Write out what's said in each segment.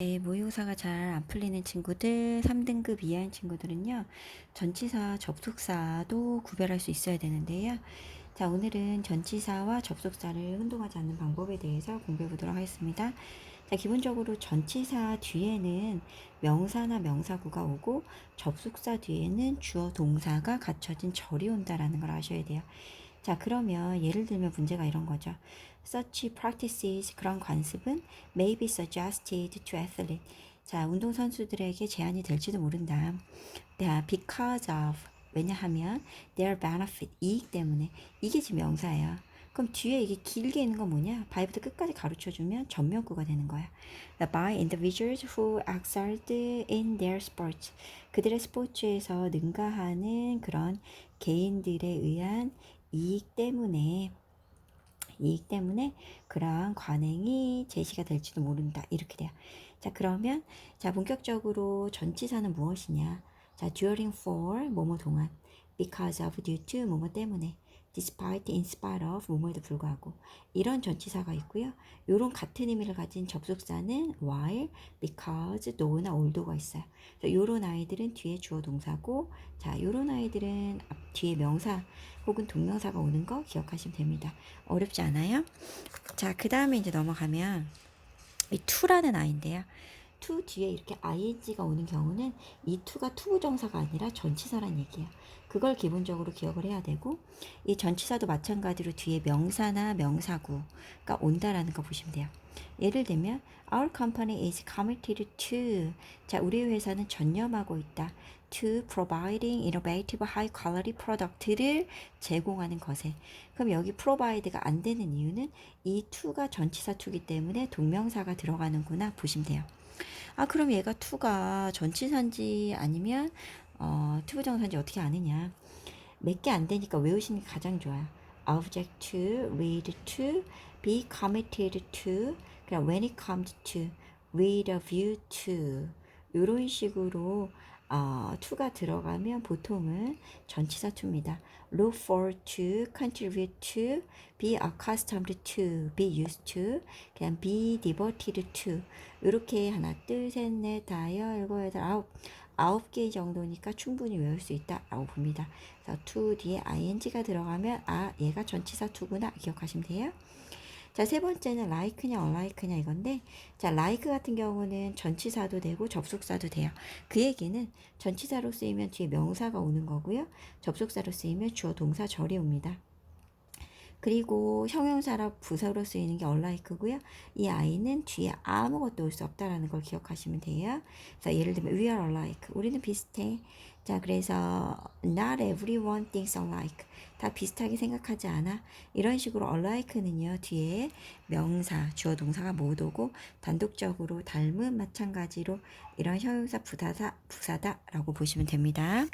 네, 모의고사가 잘 안 풀리는 친구들, 3등급 이하인 친구들은요, 전치사, 접속사도 구별할 수 있어야 되는데요. 자, 오늘은 전치사와 접속사를 혼동하지 않는 방법에 대해서 공부해 보도록 하겠습니다. 자, 기본적으로 전치사 뒤에는 명사나 명사구가 오고 접속사 뒤에는 주어 동사가 갖춰진 절이 온다라는 걸 아셔야 돼요. 자, 그러면 예를 들면 문제가 이런 거죠. Such practices 그런 관습은 may be suggested to athlete. 자, 운동 선수들에게 제한이 될지도 모른다. 자, because of 왜냐하면 their benefit 이익 때문에 이게 지금 명사예요. 그럼 뒤에 이게 길게 있는 건 뭐냐? 바이부터 끝까지 가르쳐 주면 전면구가 되는 거야. By individuals who excelled in their sports. 그들의 스포츠에서 능가하는 그런 개인들에 의한 이익 때문에 이익 때문에 그러한 관행이 제시가 될지도 모른다. 이렇게 돼요. 자, 그러면 자, 본격적으로 전치사는 무엇이냐? 자, during for 뭐뭐 동안 because of due to 뭐뭐 때문에 despite in spite of 뭐뭐에도 불구하고 이런 전치사가 있고요. 요런 같은 의미를 가진 접속사는 while, because, though나 although가 있어요. 요런 아이들은 뒤에 주어 동사고 자, 요런 아이들은 앞 뒤에 명사 혹은 동명사가 오는 거 기억하시면 됩니다. 어렵지 않아요? 자, 그 다음에 이제 넘어가면 이 to라는 아이인데요. to 뒤에 이렇게 ing가 오는 경우는 이 to가 투부정사가 아니라 전치사란 얘기예요. 그걸 기본적으로 기억을 해야 되고 이 전치사도 마찬가지로 뒤에 명사나 명사구가 온다라는 거 보시면 돼요. 예를 들면 our company is committed to 자 우리 회사는 전념하고 있다 to providing innovative high quality product를 제공하는 것에 그럼 여기 provide가 안 되는 이유는 이 to가 전치사 to기 때문에 동명사가 들어가는구나 보시면 돼요. 아 그럼 얘가 to가 전치사인지 아니면 어, 투부 정사인지 어떻게 아느냐 몇 개 안 되니까 외우시는 게 가장 좋아요. object to, read to, be committed to, 그냥 when it comes to, with a view to 이런 식으로 어, to가 들어가면 보통은 전치사 to입니다. look for to, contribute to, be accustomed to, be used to, 그냥 be devoted to 이렇게 하나, 둘, 셋, 넷, 다섯, 일곱, 여덟, 아홉 아홉 개 정도니까 충분히 외울 수 있다 라고 봅니다. 그래서 to 뒤에 ing가 들어가면 아 얘가 전치사 to구나 기억하시면 돼요. 자, 세 번째는 like냐 unlike냐 이건데 자, like 같은 경우는 전치사도 되고 접속사도 돼요. 그 얘기는 전치사로 쓰이면 뒤에 명사가 오는 거고요. 접속사로 쓰이면 주어 동사 절이 옵니다. 그리고 형용사라 부사로 쓰이는 게 unlike고요. 이 아이는 뒤에 아무것도 올 수 없다라는 걸 기억하시면 돼요. 자, 예를 들면 we are alike. 우리는 비슷해. 자, 그래서 not everyone thinks alike. 다 비슷하게 생각하지 않아. 이런 식으로 alike는요. 뒤에 명사, 주어 동사가 못 오고 단독적으로 닮은 마찬가지로 이런 형용사 부사사 부사다라고 보시면 됩니다.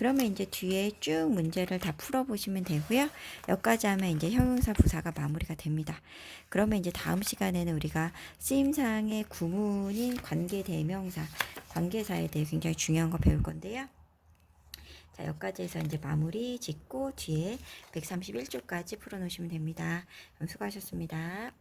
그러면 이제 뒤에 쭉 문제를 다 풀어보시면 되고요. 여기까지 하면 이제 형용사 부사가 마무리가 됩니다. 그러면 이제 다음 시간에는 우리가 쓰임상의 구문인 관계대명사, 관계사에 대해 굉장히 중요한 거 배울 건데요. 자, 여기까지 해서 이제 마무리 짓고 뒤에 131쪽까지 풀어놓으시면 됩니다. 수고하셨습니다.